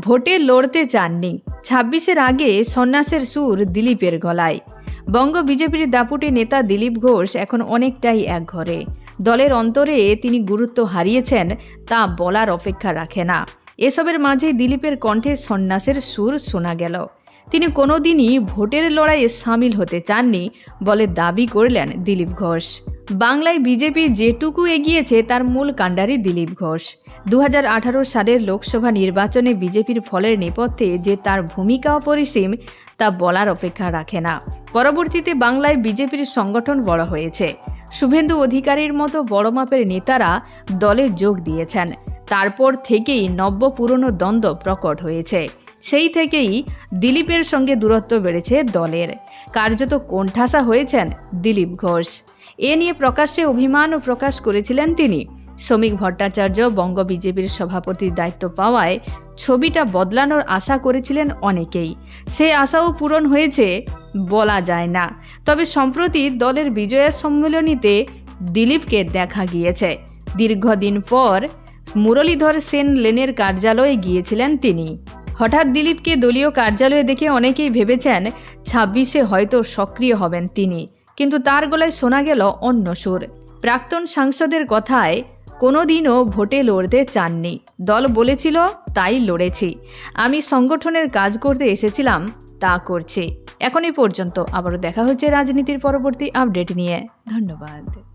ভোটে লড়তে চাননি। ছাব্বিশের আগে সন্ন্যাসের সুর দিলীপের গলায়। বঙ্গ বিজেপির দাপুটে নেতা দিলীপ ঘোষ এখন অনেকটাই একঘরে দলের অন্তরে তিনি গুরুত্ব হারিয়েছেন, তা বলার অপেক্ষা রাখে না। এসবের মাঝে দিলীপের কণ্ঠে সন্ন্যাসের সুর শোনা গেল। তিনি কোনোদিনই ভোটের লড়াইয়ে সামিল হতে চাননি বলে দাবি করলেন দিলীপ ঘোষ। বাংলায় বিজেপি যেটুকু এগিয়েছে তার মূল কাণ্ডারি দিলীপ ঘোষ। দু হাজার আঠারো সালের লোকসভা নির্বাচনে বিজেপির ফলের নেপথ্যে যে তার ভূমিকা অপরিসীম, তা বলার অপেক্ষা রাখে না। পরবর্তীতে বাংলায় বিজেপির সংগঠন বড় হয়েছে। শুভেন্দু অধিকারীর মতো বড় মাপের নেতারা দলে যোগ দিয়েছেন। তারপর থেকেই নব্য পুরনো দ্বন্দ্ব প্রকট হয়েছে। সেই থেকেই দিলীপের সঙ্গে দূরত্ব বেড়েছে দলের। কার্যত কোণঠাসা হয়েছেন দিলীপ ঘোষ। এ নিয়ে প্রকাশ্যে অভিমানও প্রকাশ করেছিলেন তিনি। শ্রমিক ভট্টাচার্য, বঙ্গ বিজেপির সভাপতির দায়িত্ব পাওয়ায় ছবিটা বদলানোর আশা করেছিলেন অনেকেই। সে আশাও পূরণ হয়েছে, বলা যায় না। তবে সম্প্রতি দলের বিজয়ের সম্মেলনীতে দিলীপকে দেখা গিয়েছে। দীর্ঘদিন পর মুরলীধর সেন লেনের কার্যালয়ে গিয়েছিলেন তিনি। হঠাৎ দিলীপকে দলীয় কার্যালয়ে দেখে অনেকেই ভেবেছেন, ছাব্বিশে হয়তো সক্রিয় হবেন তিনি। কিন্তু তার গলায় শোনা গেল অন্য সুর। প্রাক্তন সাংসদের কথায় কোনোদিনও ভোটে লড়তে চাননি। দল বলেছিল, তাই লড়েছি। আমি সংগঠনের কাজ করতে এসেছিলাম, তা করছি। এখনই পর্যন্ত আবারও দেখা হচ্ছে রাজনীতির পরবর্তী আপডেট নিয়ে। ধন্যবাদ।